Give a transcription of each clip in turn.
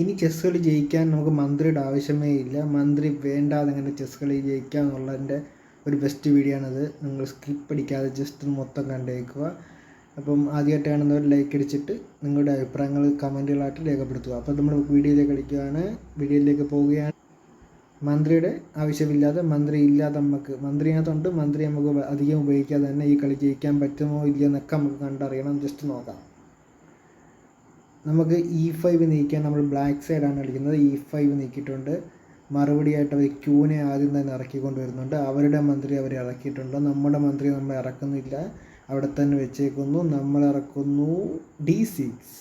ഇനി ചെസ് കളി ജയിക്കാൻ നമുക്ക് മന്ത്രിയുടെ ആവശ്യമേ ഇല്ല. മന്ത്രി വേണ്ടാതെ എങ്ങനെ ചെസ് കളി ജയിക്കാം എന്നുള്ളതിന്റെ ഒരു ബെസ്റ്റ് വീഡിയോ ആണിത്. നിങ്ങൾ സ്കിപ്പ് അടിക്കാതെ ജസ്റ്റ് മൊത്തം കണ്ടേക്കുക. അപ്പം ആദ്യമായിട്ട് കാണുന്നവർ ലൈക്ക് അടിച്ചിട്ട് നിങ്ങളുടെ അഭിപ്രായങ്ങൾ കമന്റുകളായിട്ട് രേഖപ്പെടുത്തുക. അപ്പോൾ നമ്മൾ വീഡിയോയിലേക്ക് കളിക്കുകയാണ്. വീഡിയോയിലേക്ക് പോവുകയാണ്. മന്ത്രിയുടെ ആവശ്യമില്ലാതെ മന്ത്രി ഇല്ലാതെ നമുക്ക് മന്ത്രിനകത്തുണ്ട് മന്ത്രി നമുക്ക് അധികം ഉപയോഗിക്കാതെ തന്നെ ഈ കളി ജയിക്കാൻ പറ്റുമോ ഇല്ലയോ എന്നൊക്കെ നമുക്ക് കണ്ടറിയണം. ജസ്റ്റ് നോക്കാം. നമുക്ക് ഇ ഫൈവ് നീക്കാൻ നമ്മൾ ബ്ലാക്ക് സൈഡാണ് കളിക്കുന്നത്. ഇ ഫൈവ് നീക്കിയിട്ടുണ്ട്. മറുപടിയായിട്ട് അവർ ക്യൂനെ ആദ്യം തന്നെ ഇറക്കിക്കൊണ്ട് വരുന്നുണ്ട് അവരുടെ മന്ത്രി അവർ ഇറക്കിയിട്ടുണ്ട്. നമ്മുടെ മന്ത്രി നമ്മൾ ഇറക്കുന്നില്ല. അവിടെ തന്നെ വെച്ചേക്കുന്നു. നമ്മൾ ഇറക്കുന്നു ഡി സിക്സ്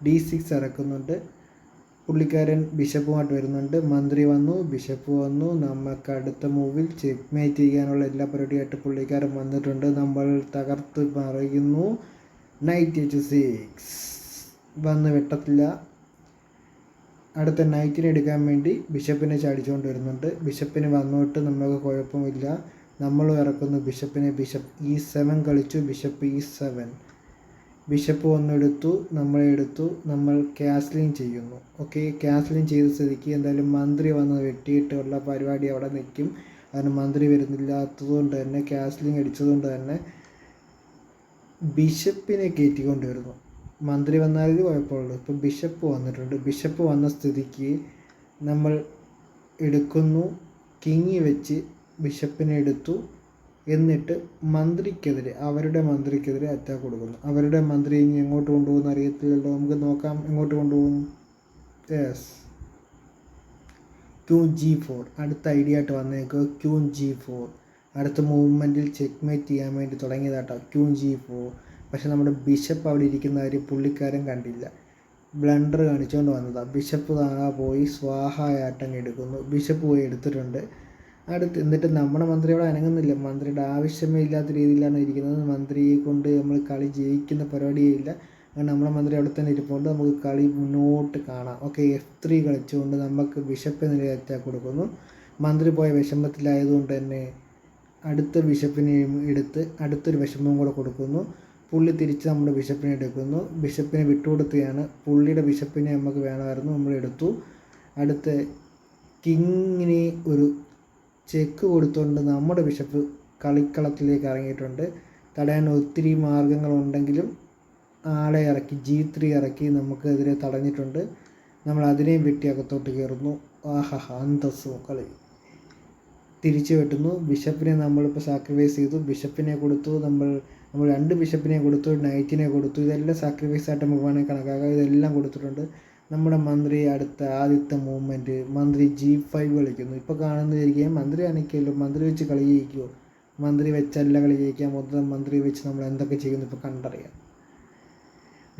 ഡി സിക്സ് ഇറക്കുന്നുണ്ട്. പുള്ളിക്കാരൻ ബിഷപ്പുമായിട്ട് വരുന്നുണ്ട്. മന്ത്രി വന്നു. ബിഷപ്പ് വന്നു. നമുക്ക് അടുത്ത മൂവിൽ ചെക്ക് മേറ്റ് ചെയ്യാനുള്ള എല്ലാ പരിപാടിയായിട്ട് പുള്ളിക്കാരൻ വന്നിട്ടുണ്ട്. നമ്മൾ തകർത്ത് പറയുന്നു നൈറ്റ് എച്ച് സിക്സ് വന്ന് വെട്ടത്തില്ല. അടുത്ത നൈറ്റിനെ എടുക്കാൻ വേണ്ടി ബിഷപ്പിനെ ചാടിച്ചുകൊണ്ട് വരുന്നുണ്ട് ബിഷപ്പിന് വന്നോട്ട് നമുക്ക് കുഴപ്പമില്ല. നമ്മൾ ഇറക്കുന്നു. ബിഷപ്പിനെ ബിഷപ്പ് ഇ സെവൻ കളിച്ചു. ബിഷപ്പ് ഇ സെവൻ ബിഷപ്പ് വന്നെടുത്തു. നമ്മളെ എടുത്തു. നമ്മൾ കാസ്ലിംഗ് ചെയ്യുന്നു. ഓക്കെ കാസ്ലിംഗ് ചെയ്ത സ്ഥിതിക്ക് എന്തായാലും മന്ത്രി വന്ന് വെട്ടിയിട്ടുള്ള പരിപാടി അവിടെ നിൽക്കും. അതിന് മന്ത്രി വരുന്നില്ലാത്തതുകൊണ്ട് തന്നെ ക്യാസ്ലിംഗ് അടിച്ചതുകൊണ്ട് തന്നെ ബിഷപ്പിനെ കയറ്റിക്കൊണ്ട് വരുന്നു മന്ത്രി വന്നാലേ കുഴപ്പമുള്ളൂ. ഇപ്പോൾ ബിഷപ്പ് വന്നിട്ടുണ്ട്. ബിഷപ്പ് വന്ന സ്ഥിതിക്ക് നമ്മൾ എടുക്കുന്നു. കിങ്ങി വെച്ച് ബിഷപ്പിനെ എടുത്തു. എന്നിട്ട് മന്ത്രിക്കെതിരെ അവരുടെ മന്ത്രിക്കെതിരെ അറ്റാക്ക് കൊടുക്കുന്നു. അവരുടെ മന്ത്രി ഇനി എങ്ങോട്ട് കൊണ്ടുപോകുന്ന അറിയത്തില്ലല്ലോ. നമുക്ക് നോക്കാം എങ്ങോട്ട് കൊണ്ടുപോകുന്നു. യെസ് ക്യൂൻ ജി ഫോർ അടുത്ത ഐഡിയ ആയിട്ട് വന്നേക്കുക ക്യൂ ജി ഫോർ അടുത്ത മൂവ്മെന്റിൽ ചെക്ക് മേറ്റ് ചെയ്യാൻ വേണ്ടി തുടങ്ങിയതാട്ടോ. ക്യൂ ജി ഫോർ പക്ഷെ നമ്മുടെ ബിഷപ്പ് അവിടെ ഇരിക്കുന്ന കാര്യം പുള്ളിക്കാരൻ കണ്ടില്ല. ബ്ലണ്ടർ കാണിച്ചുകൊണ്ട് വന്നതാണ് ബിഷപ്പ് താങ്ങാ പോയി സ്വാഹായാട്ടം എടുക്കുന്നു. ബിഷപ്പ് പോയി എടുത്തിട്ടുണ്ട്. അടുത്ത് എന്നിട്ട് നമ്മുടെ മന്ത്രി അവിടെ അനങ്ങുന്നില്ല. മന്ത്രിയുടെ ആവശ്യമേ ഇല്ലാത്ത രീതിയിലാണ് ഇരിക്കുന്നത്. മന്ത്രിയെ കൊണ്ട് നമ്മൾ കളി ജയിക്കുന്ന പരിപാടിയേ ഇല്ല. അങ്ങനെ നമ്മുടെ മന്ത്രി അവിടെ തന്നെ ഇരിപ്പുണ്ട്. നമുക്ക് കളി മുന്നോട്ട് കാണാം. ഓക്കെ എഫ് ത്രീ കളിച്ചുകൊണ്ട് നമുക്ക് ബിഷപ്പ് നില അറ്റാക്ക് കൊടുക്കുന്നു. മന്ത്രി പോയ വിഷമത്തിലായതുകൊണ്ട് തന്നെ അടുത്ത ബിഷപ്പിനെയും എടുത്ത് അടുത്തൊരു വിഷമവും കൂടെ കൊടുക്കുന്നു. പുള്ളി തിരിച്ച് നമ്മുടെ ബിഷപ്പിനെ എടുക്കുന്നു. ബിഷപ്പിനെ വിട്ടുകൊടുക്കുകയാണ്. പുള്ളിയുടെ ബിഷപ്പിനെ നമുക്ക് വേണമായിരുന്നു. നമ്മൾ എടുത്തു. അടുത്ത കിങ്ങിനെ ഒരു ചെക്ക് കൊടുത്തുകൊണ്ട് നമ്മുടെ ബിഷപ്പ് കളിക്കളത്തിലേക്ക് ഇറങ്ങിയിട്ടുണ്ട്. തടയാൻ ഒത്തിരി മാർഗങ്ങളുണ്ടെങ്കിലും ആളെ ഇറക്കി ജി ത്രീ ഇറക്കി നമുക്കെതിരെ തടഞ്ഞിട്ടുണ്ട്. നമ്മൾ അതിനെയും വെട്ടി അകത്തോട്ട് കയറുന്നു. ആഹാ അന്തസ്സു കളി. തിരിച്ചു വെട്ടുന്നു. ബിഷപ്പിനെ നമ്മളിപ്പോൾ സാക്രിഫൈസ് ചെയ്തു. ബിഷപ്പിനെ കൊടുത്തു. നമ്മൾ നമ്മൾ രണ്ട് ബിഷപ്പിനെ കൊടുത്തു നൈറ്റിനെ കൊടുത്തു. ഇതെല്ലാം സാക്രിഫൈസ് ആയിട്ട് നമുക്ക് വേണമെങ്കിൽ കണക്കാക്കാം. ഇതെല്ലാം കൊടുത്തിട്ടുണ്ട്. നമ്മുടെ മന്ത്രി അടുത്ത ആദ്യത്തെ മൂവ്മെന്റ് മന്ത്രി ജി ഫൈവ് കളിക്കുന്നു. ഇപ്പോൾ കാണുന്നതായിരിക്കും മന്ത്രി അണിക്കുമല്ലോ മന്ത്രി വെച്ച് കളി ജയിക്കുമോ മന്ത്രി വെച്ചല്ല കളി ജയിക്കുക മൊത്തം മന്ത്രി വെച്ച് നമ്മൾ എന്തൊക്കെ ചെയ്യുന്നു ഇപ്പോൾ കണ്ടറിയാം.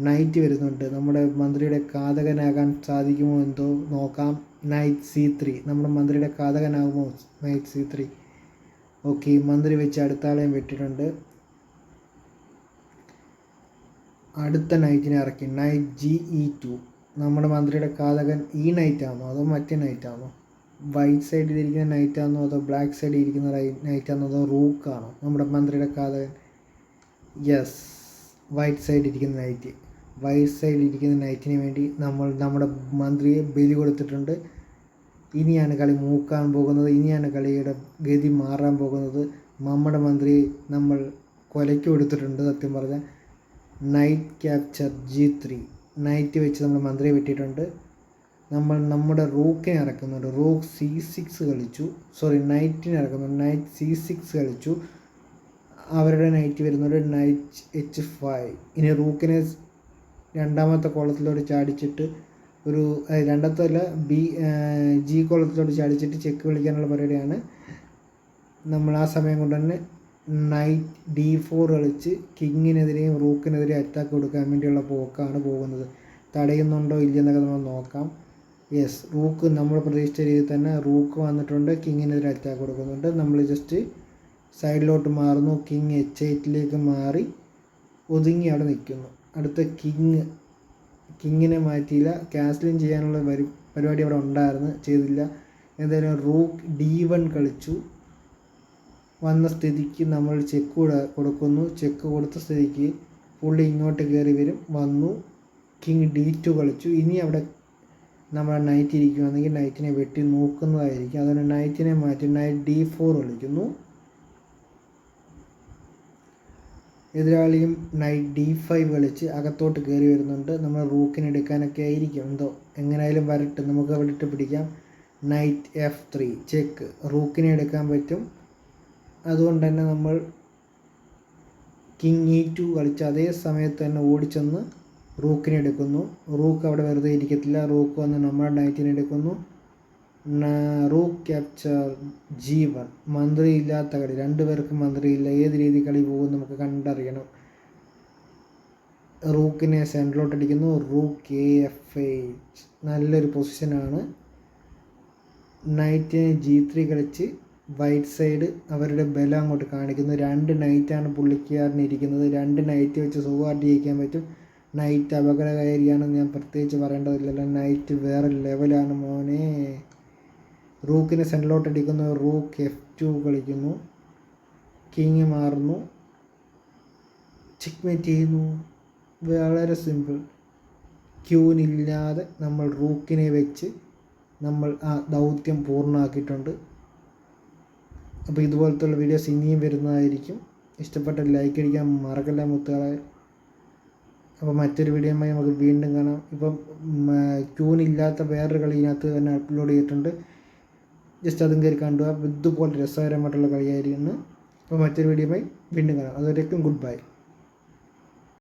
നൈറ്റ് വരുന്നുണ്ട്. നമ്മുടെ മന്ത്രിയുടെ കാതകനാകാൻ സാധിക്കുമോ എന്തോ നോക്കാം. നൈറ്റ് സി ത്രീ നമ്മുടെ മന്ത്രിയുടെ കാതകനാകുമോ? നൈറ്റ് സി ത്രീ ഓക്കെ മന്ത്രി വെച്ച് അടുത്ത ആളെയും അടുത്ത നൈറ്റിനെ ഇറക്കി. നൈറ്റ് ജി ഇ ടു നമ്മുടെ മന്ത്രിയുടെ കാതകൻ ഈ നൈറ്റ് ആണോ അതോ മറ്റേ നൈറ്റ് ആണോ? വൈറ്റ് സൈഡിൽ ഇരിക്കുന്ന നൈറ്റ് ആണോ അതോ ബ്ലാക്ക് സൈഡിൽ ഇരിക്കുന്ന നൈറ്റ് ആണോ അതോ റൂക്ക് ആണോ? നമ്മുടെ മന്ത്രിയുടെ കാതകൻ. യെസ് വൈറ്റ് സൈഡിൽ ഇരിക്കുന്ന നൈറ്റ് വൈറ്റ് സൈഡിൽ ഇരിക്കുന്ന നൈറ്റിന് വേണ്ടി നമ്മൾ നമ്മുടെ മന്ത്രിയെ ബലി കൊടുത്തിട്ടുണ്ട്. ഇനിയാണ് കളി മൂക്കാൻ പോകുന്നത്. ഇനിയാണ് കളിയുടെ ഗതി മാറാൻ പോകുന്നത്. നമ്മുടെ മന്ത്രിയെ നമ്മൾ കൊലയ്ക്ക് കൊടുത്തിട്ടുണ്ട് സത്യം പറഞ്ഞാൽ. Knight capture G three knight വെച്ച് നമ്മൾ മന്ത്രിയെ വെട്ടിയിട്ടുണ്ട്. നമ്മൾ നമ്മുടെ റൂക്കിനെ ഇറക്കുന്നുണ്ട്. റൂക്ക് സി സിക്സ് കളിച്ചു. സോറി നൈറ്റിനെ ഇറക്കുന്നുണ്ട്. നൈറ്റ് സി സിക്സ് കളിച്ചു. അവരുടെ നൈറ്റ് വരുന്നുണ്ട്. നൈറ്റ് എച്ച് ഫൈവ് ഇനി റൂക്കിനെ രണ്ടാമത്തെ കോളത്തിലോട്ട് ചാടിച്ചിട്ട് ഒരു രണ്ടാമത്തെ അല്ല ബി ജി കോളത്തിലോട്ട് ചാടിച്ചിട്ട് ചെക്ക് വിളിക്കാനുള്ള പരിപാടിയാണ്. നമ്മൾ ആ സമയം കൊണ്ട് തന്നെ നൈറ്റ് ഡി ഫോർ കളിച്ച് കിങ്ങിനെതിരെയും റൂക്കിനെതിരെയും അറ്റാക്ക് കൊടുക്കാൻ വേണ്ടിയുള്ള പോക്കാണ് പോകുന്നത്. തടയുന്നുണ്ടോ ഇല്ലെന്നൊക്കെ നമ്മൾ നോക്കാം. യെസ് റൂക്ക് നമ്മൾ പ്രതീക്ഷിച്ച രീതിയിൽ തന്നെ റൂക്ക് വന്നിട്ടുണ്ട് കിങ്ങിനെതിരെ അറ്റാക്ക് കൊടുക്കുന്നുണ്ട്. നമ്മൾ ജസ്റ്റ് സൈഡിലോട്ട് മാറുന്നു. കിങ് എച്ച് എയ്റ്റിലേക്ക് മാറി ഒതുങ്ങി അവിടെ നിൽക്കുന്നു. അടുത്ത കിങ് കിങ്ങിനെ മാറ്റിയില്ല. കാസ്ലിംഗ് ചെയ്യാനുള്ള പരി പരിപാടി അവിടെ ഉണ്ടായിരുന്നു ചെയ്തില്ല. എന്തായാലും റൂക്ക് ഡി വൺ കളിച്ചു. വന്ന സ്ഥിതിക്ക് നമ്മൾ ചെക്ക് കൊടുക്കുന്നു. ചെക്ക് കൊടുത്ത സ്ഥിതിക്ക് പുള്ളി ഇങ്ങോട്ട് കയറി വരും. വന്നു. കിങ് ഡി ടു കളിച്ചു. ഇനി അവിടെ നമ്മൾ നൈറ്റ് ഇരിക്കുകയാണെങ്കിൽ നൈറ്റിനെ വെട്ടി നോക്കുന്നതായിരിക്കും. അതുകൊണ്ട് നൈറ്റിനെ മാറ്റി നൈറ്റ് ഡി ഫോർ കളിക്കുന്നു. എതിരാളിയും നൈറ്റ് ഡി ഫൈവ് കളിച്ച് അകത്തോട്ട് കയറി വരുന്നുണ്ട്. നമ്മൾ റൂക്കിന് എടുക്കാനൊക്കെ ആയിരിക്കും. എന്തോ എങ്ങനെയായാലും വരട്ടെ. നമുക്ക് അവിടെ ഇട്ട് പിടിക്കാം. നൈറ്റ് എഫ് ത്രീ ചെക്ക് റൂക്കിനെ എടുക്കാൻ പറ്റും. അതുകൊണ്ട് തന്നെ നമ്മൾ കിങ് ഇ ടു കളിച്ച് അതേ സമയത്ത് തന്നെ ഓടിച്ചെന്ന് റൂക്കിനെ എടുക്കുന്നു. റൂക്ക് അവിടെ വെറുതെ ഇരിക്കത്തില്ല. റൂക്ക് വന്ന് നമ്മുടെ നൈറ്റിനെ എടുക്കുന്നു. റൂക്ക് ക്യാപ്ചർ ജി വൺ മന്ത്രി ഇല്ലാത്ത കളി രണ്ടുപേർക്കും മന്ത്രിയില്ല. ഏത് രീതി കളി പോകും നമുക്ക് കണ്ടറിയണം. റൂക്കിനെ സെൻട്രലോട്ട് അടിക്കുന്നു. റൂക്ക് എ എഫ് എച്ച് നല്ലൊരു പൊസിഷനാണ് നൈറ്റിനെ ജി ത്രീ കളിച്ച് വൈറ്റ് സൈഡ് അവരുടെ ബലം അങ്ങോട്ട് കാണിക്കുന്നു. രണ്ട് നൈറ്റാണ് പുള്ളിക്കാരന് ഇരിക്കുന്നത്. രണ്ട് നൈറ്റ് വെച്ച് സുഖമായിട്ട് ജയിക്കാൻ പറ്റും. നൈറ്റ് അപകടകാരിയാണെന്ന് ഞാൻ പ്രത്യേകിച്ച് പറയേണ്ടതില്ലല്ലോ. നൈറ്റ് വേറെ ലെവലാണ് മോനെ. റൂക്കിനെ സെന്ററിലോട്ട് അടിക്കുന്നു. റൂക്ക് എഫ് ടു കളിക്കുന്നു. കിങ് മാറുന്നു. ചെക്ക്മേറ്റ് ചെയ്യുന്നു. വളരെ സിമ്പിൾ ക്യൂനില്ലാതെ നമ്മൾ റൂക്കിനെ വെച്ച് നമ്മൾ ആ ദൗത്യം പൂർണമാക്കിയിട്ടുണ്ട്. അപ്പോൾ ഇതുപോലത്തുള്ള വീഡിയോസ് ഇനിയും വരുന്നതായിരിക്കും. ഇഷ്ടപ്പെട്ട ലൈക്ക് അടിക്കാൻ മറക്കല്ല മുത്തുകളെ അപ്പോൾ മറ്റൊരു വീഡിയോയുമായി നമുക്ക് വീണ്ടും കാണാം. ഇപ്പം ക്യൂനില്ലാത്ത വേറൊരു കളി ഇതിനകത്ത് തന്നെ അപ്ലോഡ് ചെയ്തിട്ടുണ്ട്. ജസ്റ്റ് അതും കയറി കണ്ടു. അപ്പോൾ ഇതുപോലെ രസകരമായിട്ടുള്ള കളിയായിരുന്നു അപ്പോൾ മറ്റൊരു വീഡിയോയുമായി വീണ്ടും കാണാം. അതുവരേക്കും ഗുഡ് ബൈ